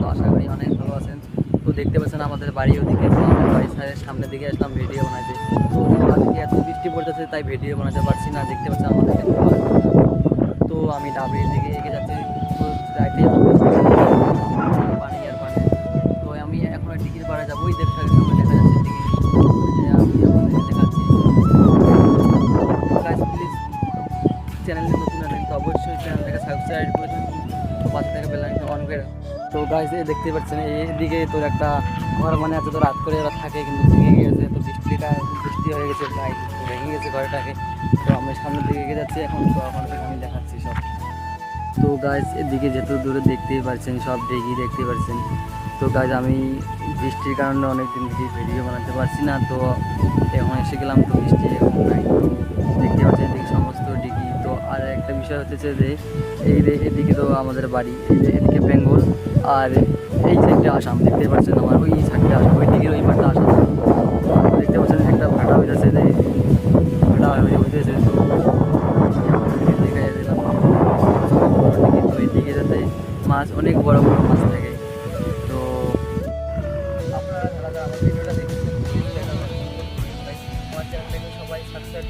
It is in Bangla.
তো আশা করি অনেক ভালো আছেন। তো দেখতে পাচ্ছেন আমাদের বাড়ি ওদিকে সাইডের সামনের দিকে আসলাম, ভিডিও বানাতে তো আজকে এত বৃষ্টি পড়তেছে, তাই ভিডিও বানাতে পারছি না। দেখতে পাচ্ছেন আমাদের তো আমি ডাবরির দিকে এগিয়ে যাচ্ছি। তো যাইতে আর তো আমি এখন টিকিট পাড়া যাব, ওই সামনে দেখা আমি দেখাচ্ছি। নতুন আছেন তো অবশ্যই চ্যানেলটাকে সাবস্ক্রাইব করে পাশে থেকে বেল অন করে। তো এই দেখতে পাচ্ছেন এইদিকে তোর একটা ঘর মানে আছে তো রাত করে ওরা থাকে, কিন্তু ভেঙে গেছে তো বৃষ্টিটা, বৃষ্টি হয়ে গেছে তো ভেঙে গেছে ঘরটাকে। তো আমি সামনের দিকে এগিয়ে যাচ্ছি এখন, তো এখন আমি দেখাচ্ছি সব। তো গাইস এদিকে যত দূরে দেখতেই পারছেন সব দেখি দেখতে পারছেন তো গাছ আমি বৃষ্টির কারণে অনেক দিন থেকে ভিডিও বানাতে পারছি না, তো এখন এসে গেলাম, তো বৃষ্টি এখন আর একটা বিষয় হচ্ছে যে এই এদিকে তো আমাদের বাড়ি এদিকে বেঙ্গল, আর এই সাইডে আসাম দেখতে পাচ্ছেন আমার ওই সাইডে আসাম ওই দিকের ওই পাটটা আসাম দেখতে পাচ্ছেন একটা ভাটা হয়ে যাচ্ছে যে, ভাটা হয়ে হইতেছে তো এদিকে যাতে মাছ অনেক বড় বড় মাছ থাকে। তো আপনারা সবাই সাবস্ক্রাইব